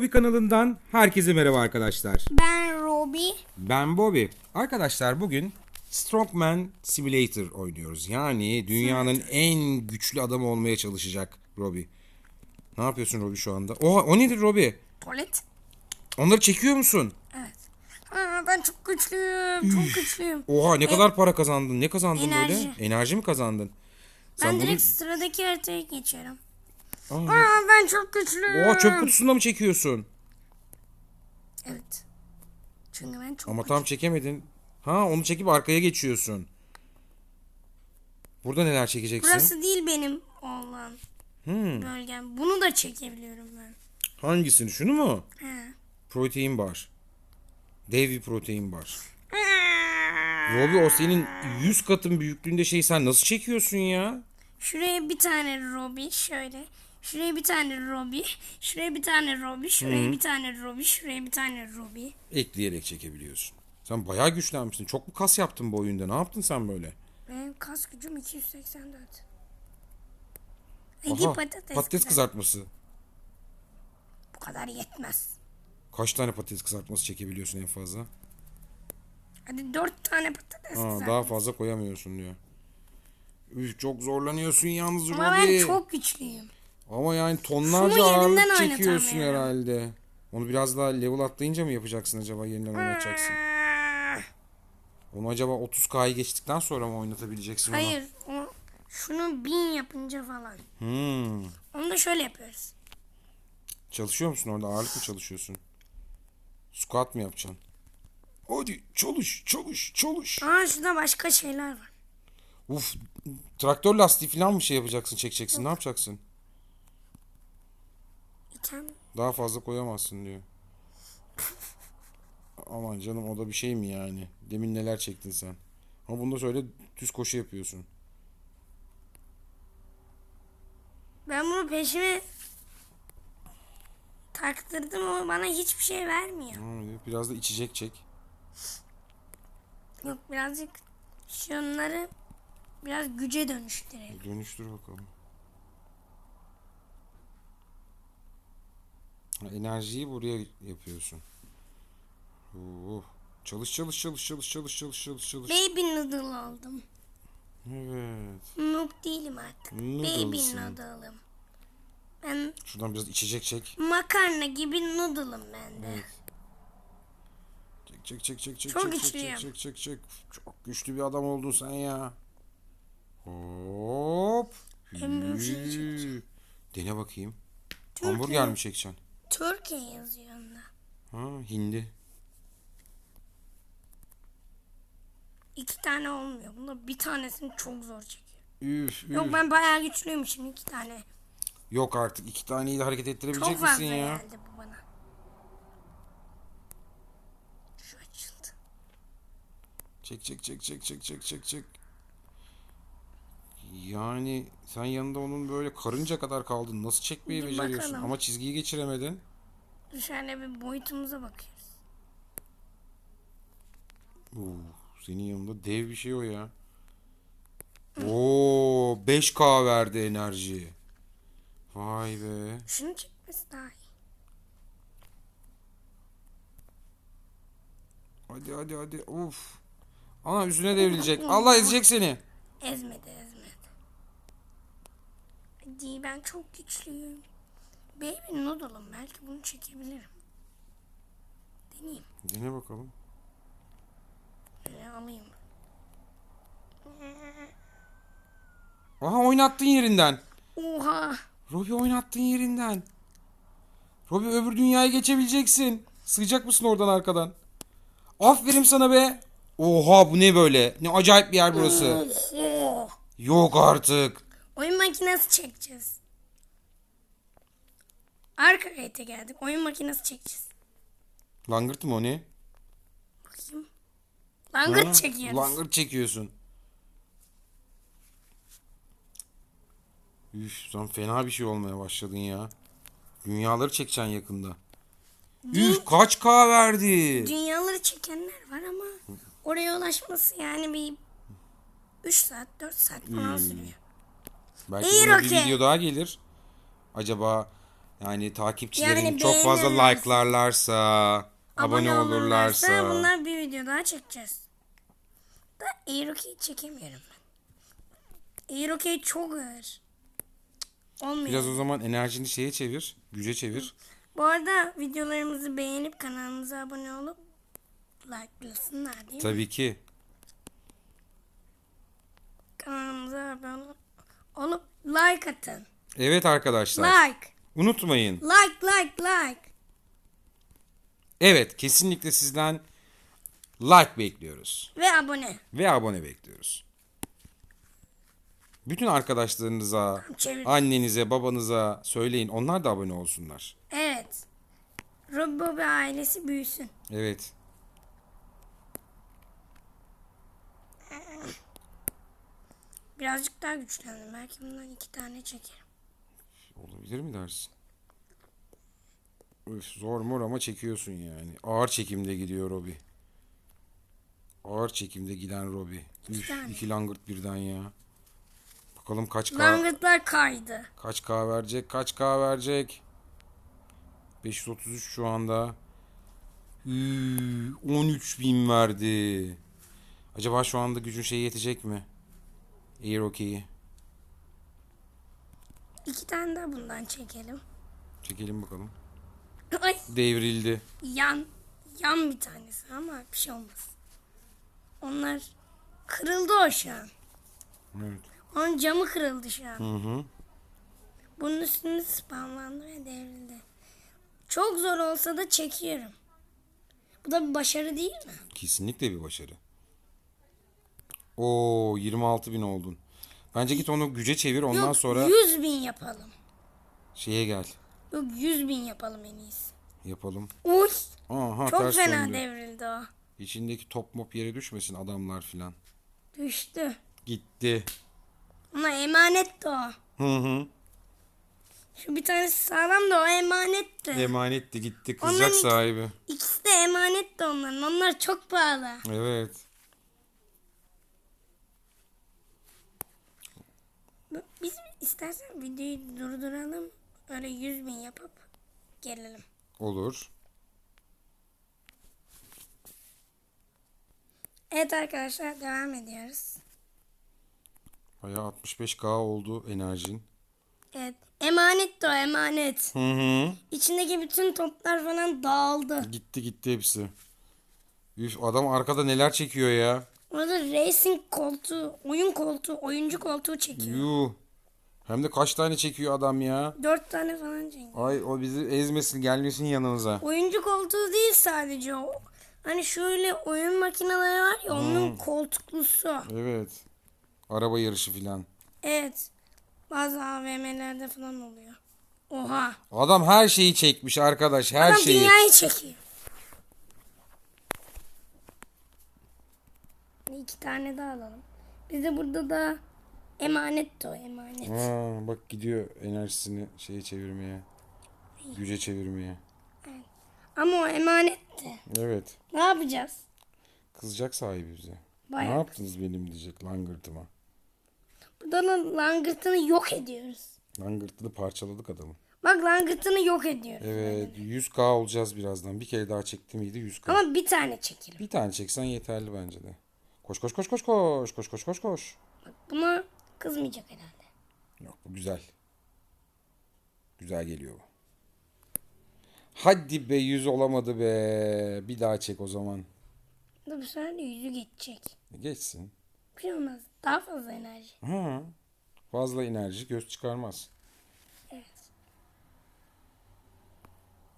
Bobby kanalından herkese merhaba arkadaşlar. Ben Robbie. Ben Bobby. Arkadaşlar bugün Strongman Simulator oynuyoruz. Yani dünyanın en güçlü adamı olmaya çalışacak Robbie. Ne yapıyorsun Robbie şu anda? Oha o nedir Robbie? Tuvalet. Onları çekiyor musun? Evet. Aa, ben çok güçlüyüm. Çok güçlüyüm. Oha ne kadar para kazandın? Ne kazandın böyle? Enerji. Enerji mi kazandın? Ben bunu- direkt sıradaki haritaya geçiyorum. Aa, Aa, ben çok güçlüyüm. Oha çöp kutusunda mı çekiyorsun? Evet. Çünkü ben çok Ama tam çekemedin. Ha onu çekip arkaya geçiyorsun. Burada neler çekeceksin? Burası değil benim olan Hmm. bölgem. Bunu da çekebiliyorum ben. Hangisini? Şunu mu? He. Protein bar. Dev bir protein bar. Robi o senin 100 katın büyüklüğünde şey sen nasıl çekiyorsun ya? Şuraya bir tane Robbie şöyle. Şuraya bir tane Robbie. Şuraya bir tane Robbie. Şuraya bir tane Robbie. Şuraya bir tane Robbie. Ekleyerek çekebiliyorsun. Sen bayağı güçlenmişsin. Çok mu kas yaptın bu oyunda? Ne yaptın sen böyle? Benim kas gücüm 284. Aha, Hadi patates, patates kızar- kızartması. Bu kadar yetmez. Kaç tane patates kızartması çekebiliyorsun en fazla? Hadi dört tane patates Aa, daha fazla koyamıyorsun diyor. Üf, çok zorlanıyorsun yalnız Ama Robi. ben çok güçlüyüm. Ama yani tonlarca Şunu ağırlık çekiyorsun herhalde. Onu biraz daha level atlayınca mı yapacaksın acaba yeniden oynatacaksın? Onu acaba 30K'yı geçtikten sonra mı oynatabileceksin onu? Hayır. Şunu bin yapınca falan. Hmm. Onu da şöyle yapıyoruz. Çalışıyor musun orada? Ağırlık mı çalışıyorsun? Squat mı yapacaksın? Hadi çalış çalış çalış. Aa şurada başka şeyler var. Uf traktör lastiği falan mı şey yapacaksın çekeceksin ne yapacaksın? İtem. Daha fazla koyamazsın diyor. Aman canım o da bir şey mi yani? Demin neler çektin sen? Ama bunda söyle düz koşu yapıyorsun. Ben bunu peşime taktırdım ama bana hiçbir şey vermiyor. Biraz da içecek çek. Yok birazcık şunları biraz güce dönüştürelim. Dönüştür bakalım. Enerjiyi buraya yapıyorsun. Oh. Çalış çalış çalış çalış çalış çalış çalış çalış. Baby noodle oldum. Evet. Noob değilim artık. Baby Noodle'sın. noodle'ım. Ben Şuradan biraz içecek çek. makarna gibi noodle'ım ben de. Çek çek çek çek çek Çok çek, çek güçlüyüm. çek çek çek. Çok güçlü bir adam oldun sen ya. Hop. En büyük şeyi Yü. Dene bakayım. Hamburger mi çekeceksin? Türkiye yazıyor onda. Ha, hindi. İki tane olmuyor. Bunda bir tanesini çok zor çekiyor. Üf, üf. Yok ben bayağı güçlüymüşüm iki tane. Yok artık iki taneyi de hareket ettirebilecek Çok fazla misin ya? geldi bu bana. Şu açıldı. Çek çek çek çek çek çek çek çek. Yani sen yanında onun böyle karınca kadar kaldın. Nasıl çekmeyi Bir beceriyorsun? bakalım. Ama çizgiyi geçiremedin. Şöyle bir boyutumuza bakıyoruz. Oo, senin yanında dev bir şey o ya. Oo 5K verdi enerji. Vay be. Şunu çekmesi daha iyi. Hadi hadi hadi. Uf. Ana üstüne devrilecek. Allah ezecek seni. Ezmedi ezmedi. Hadi ben çok güçlüyüm. Baby noodle'ım belki bunu çekebilirim. Deneyeyim. Dene bakalım. Böyle alayım. Aha oynattın yerinden. Oha. Robi oynattın yerinden. Robi öbür dünyaya geçebileceksin. Sığacak mısın oradan arkadan? Aferin sana be. Oha bu ne böyle? Ne acayip bir yer burası. Yok artık. Makinesi çekeceğiz. Arka kayıta geldik. Oyun makinesi çekeceğiz. Langırt mı o ne? Bakayım. Langırt Ha, çekiyoruz. Langırt çekiyorsun. Üf sen fena bir şey olmaya başladın ya. Dünyaları çekeceksin yakında. Üf kaç K verdi? Dünyaları çekenler var ama oraya ulaşması yani bir 3 saat 4 saat falan Hmm. sürüyor. Belki İyi buna bir video daha gelir. Acaba Yani takipçilerin Yani çok fazla beğenirlerse. like'larlarsa, abone, olurlarsa. bunlar bir video daha çekeceğiz. Da Aerokey çekemiyorum ben. Aerokey çok ağır. Olmuyor. Biraz o zaman enerjini şeye çevir, güce çevir. Bu arada videolarımızı beğenip kanalımıza abone olup like'lasınlar değil mi? Tabii ki. Kanalımıza abone olup like atın. Evet arkadaşlar. Like. Unutmayın. Like like like. Evet, kesinlikle sizden like bekliyoruz Ve abone. ve abone bekliyoruz. Bütün arkadaşlarınıza, Çevir. annenize, babanıza söyleyin. Onlar da abone olsunlar. Evet. Robo ve ailesi büyüsün. Evet. Birazcık daha güçlendim. Belki bundan iki tane çekerim. Olabilir mi dersin? Üf, zor mor ama çekiyorsun yani. Ağır çekimde gidiyor Robi. Ağır çekimde giden Robi. Üf, tane. iki langırt birden ya. Bakalım kaç K, Langırtlar kaydı. kaç K verecek, kaç K verecek. 533 şu anda. Üü, 13 bin verdi. Acaba şu anda gücün şey yetecek mi? Air okey'i. İki tane daha bundan çekelim. Çekelim bakalım. Ay Devrildi. yan yan bir tanesi ama bir şey olmaz. Onlar kırıldı o şu an. Evet. Onun camı kırıldı şu an. Hı hı. Bunun üstünde spamlandı ve devrildi. Çok zor olsa da çekiyorum. Bu da bir başarı değil mi? Kesinlikle bir başarı. Oo 26 bin oldun. Bence git onu güce çevir ondan Yok sonra 100 bin yapalım. şeye gel. Yok 100 bin yapalım en iyisi. Yapalım. Uy Aha çok ters fena döndü. devrildi o. İçindeki top mop yere düşmesin adamlar filan. Düştü. Gitti. Ama emanetti o. Hı hı. Şu bir tanesi sağlam da o emanetti. Emanetti gitti kızacak Onların- sahibi. İkisi de emanetti onların. Onlar çok pahalı. Evet. Biz istersen videoyu durduralım. Öyle 100 bin yapıp gelelim. Olur. Evet arkadaşlar devam ediyoruz. Bayağı 65k oldu enerjin. Evet. Emanet de o emanet. Hı hı. İçindeki bütün toplar falan dağıldı. Gitti gitti hepsi. Üf adam arkada neler çekiyor ya. Orada racing koltuğu, oyun koltuğu, oyuncu koltuğu çekiyor. Yuh. Hem de kaç tane çekiyor adam ya. Dört tane falan çekiyor. Ay o bizi ezmesin gelmesin yanımıza. Oyuncu koltuğu değil sadece o. Hani şöyle oyun makineleri var ya onun koltuklusu. Evet. Araba yarışı filan. Evet. Bazı AVM'lerde falan oluyor. Oha. Adam her şeyi çekmiş arkadaş her Adam şeyi. dünyayı çekiyor. İki tane daha alalım. Bize burada da emanet de o emanet. Ha, bak gidiyor enerjisini şeye çevirmeye. Güce çevirmeye. Ama o emanetti. Evet. Ne yapacağız? Kızacak sahibi bize. Bayağı. Ne yaptınız benim diyecek langırtıma. Burada da langırtını yok ediyoruz. Langırtını parçaladık adamı. Bak langırtını yok ediyoruz. Evet 100k olacağız birazdan. Bir kere daha çekti miydi 100k. Ama bir tane çekelim. Bir tane çeksen yeterli bence de. Koş koş koş koş koş koş koş koş koş. Buna kızmayacak herhalde. Yok bu güzel. Güzel geliyor bu. Hadi be 100 olamadı be. Bir daha çek o zaman. Bu sefer de yüzü geçecek. Geçsin. Bir şey olmaz. Daha fazla enerji. Ha. Fazla enerji göz çıkarmaz.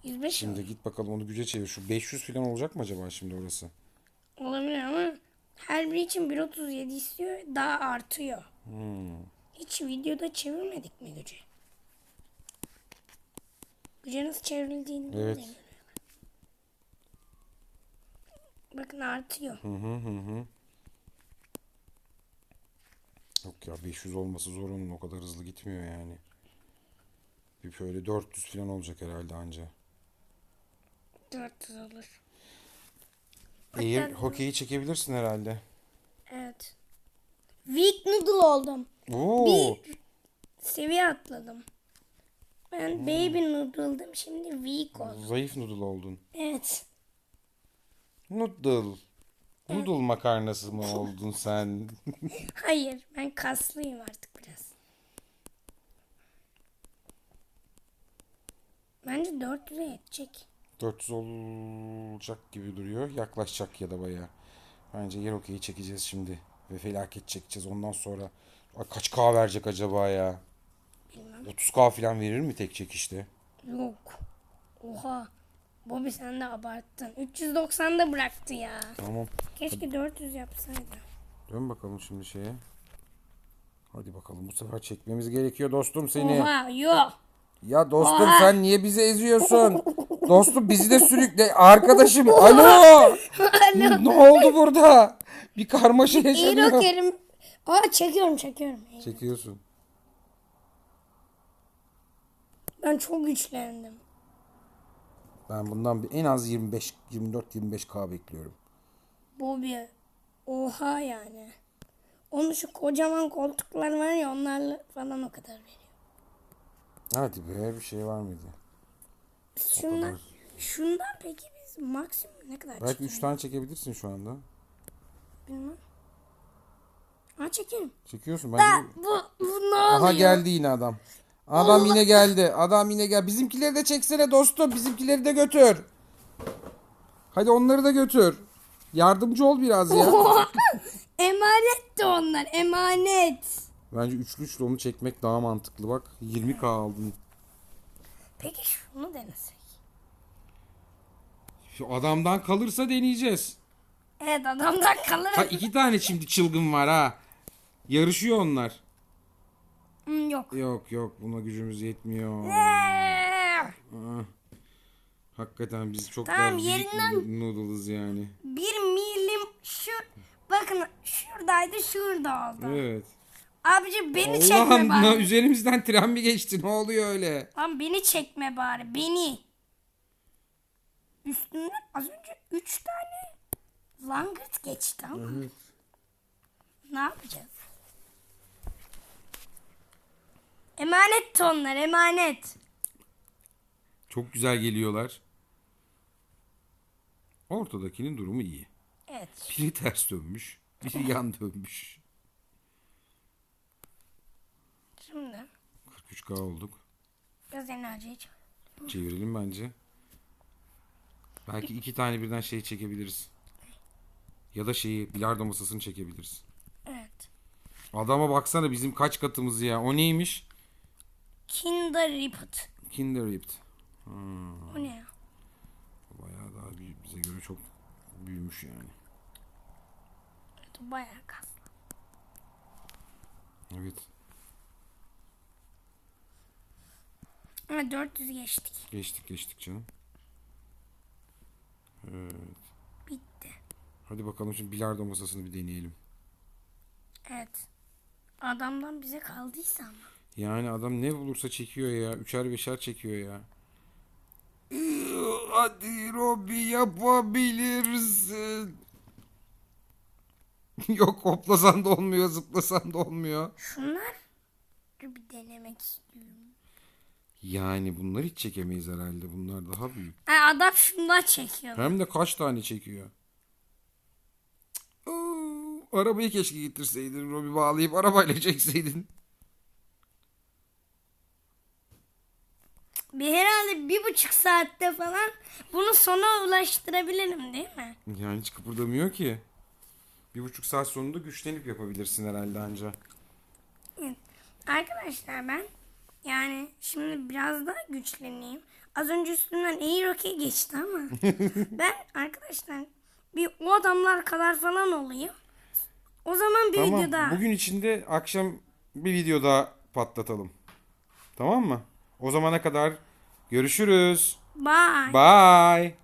105 Şimdi git bakalım onu güce çevir. Şu 500 falan olacak mı acaba şimdi orası? olabilir ama her biri için 1.37 istiyor. Daha artıyor. Hmm. Hiç videoda çevirmedik mi gücü? Güce nasıl çevrildiğini Evet. bilmiyorum. Bakın artıyor. Hı hı hı hı. Yok ya 500 olması zor onun o kadar hızlı gitmiyor yani. Bir şöyle 400 falan olacak herhalde anca. 400 olur. Air hokeyi çekebilirsin herhalde. Evet. Weak noodle oldum. Oo. Seviye atladım. Ben baby noodle'dım şimdi weak oldum. Zayıf noodle oldun. Evet. Noodle. Noodle makarnası mı oldun sen? Hayır ben kaslıyım artık biraz. Bence 400'e yetecek. 400 olacak gibi duruyor. Yaklaşacak ya da bayağı. Bence yer okeyi çekeceğiz şimdi. Ve felaket çekeceğiz ondan sonra. Ay, kaç K verecek acaba ya? Bilmem. 30K falan verir mi tek çekişte? Yok. Oha. Bobby sen de abarttın. 390'da bıraktı ya. Tamam. Keşke 400 yapsaydı. Dön bakalım şimdi şeye. Hadi bakalım bu sefer çekmemiz gerekiyor dostum seni. Oha yok. Ya dostum Oha. sen niye bizi eziyorsun? dostum bizi de sürükle. Arkadaşım alo. ne oldu burada? Bir karmaşa İyi yaşanıyor. rokerim. Aa çekiyorum çekiyorum. Çekiyorsun. Ben çok güçlendim. Ben bundan bir en az 25 24 25k bekliyorum. Bobby. Oha yani. Onun şu kocaman koltuklar var ya onlarla falan o kadar veriyor. Hadi be bir şey var mıydı? Şundan, şundan peki biz maksimum ne kadar Belki çekelim? 3 tane çekebilirsin şu anda. Bilmem. Aa çekelim. Çekiyorsun Da, bence. bu, bu ne oluyor? Aha geldi yine adam. Adam yine geldi. Adam yine gel. Bizimkileri de çeksene dostum. Bizimkileri de götür. Hadi onları da götür. Yardımcı ol biraz ya. Emanet de onlar emanet. Bence üçlü üçlü onu çekmek daha mantıklı. Bak 20k aldın. Peki şunu denesek. Şu adamdan kalırsa deneyeceğiz. Evet adamdan kalır. Ha iki tane şimdi çılgın var ha. Yarışıyor onlar. Hmm, yok. Yok yok buna gücümüz yetmiyor. Ah. Hakikaten biz çok Tamam, daha yerinden- noodle'ız yani. Bir milim şu bakın şuradaydı şurada oldu. Evet. Abici beni çekme Allah'ım na- bari. üzerimizden tren mi geçti? Ne oluyor öyle? Lan beni çekme bari beni. Üstünden az önce üç tane langırt geçti ama. Ne yapacağız? Emanet tonlar emanet. Çok güzel geliyorlar. Ortadakinin durumu iyi. Evet. Biri ters dönmüş. Biri yan dönmüş. Şimdi 43k olduk. biraz enerjiyi çek. Çevirelim bence. Belki iki tane birden şey çekebiliriz. Ya da şeyi bilardo masasını çekebiliriz. Evet. Adama baksana bizim kaç katımız ya. O neymiş? Kinder Ripet. Kinder Ripped. O ne ya? Bayağı daha. Bize göre çok büyümüş yani. Evet, bayağı kaslı. Evet. Ama 400 geçtik. Geçtik geçtik canım. Evet. Bitti. Hadi bakalım şimdi bilardo masasını bir deneyelim. Evet. Adamdan bize kaldıysa ama. Yani adam ne bulursa çekiyor ya. Üçer beşer çekiyor ya. Hadi Robi yapabilirsin. Yok hoplasan da olmuyor, zıplasan da olmuyor. Şunlar bir denemek istiyorum. Yani bunları hiç çekemeyiz herhalde. Bunlar daha büyük. Ha, adam şundan çekiyor. Hem de kaç tane çekiyor. Iı, Arabayı keşke getirseydin. Robi bağlayıp arabayla çekseydin. Bir herhalde bir buçuk saatte falan bunu sona ulaştırabilirim değil mi? Yani hiç kıpırdamıyor ki. Bir buçuk saat sonunda güçlenip yapabilirsin herhalde anca. Evet. Arkadaşlar ben yani şimdi biraz daha güçleneyim. Az önce üstünden Air Rock'e geçti ama ben arkadaşlar bir o adamlar kadar falan olayım. O zaman bir Tamam. videoda Bugün içinde akşam bir video daha patlatalım. Tamam mı? O zamana kadar görüşürüz. bye. Bye.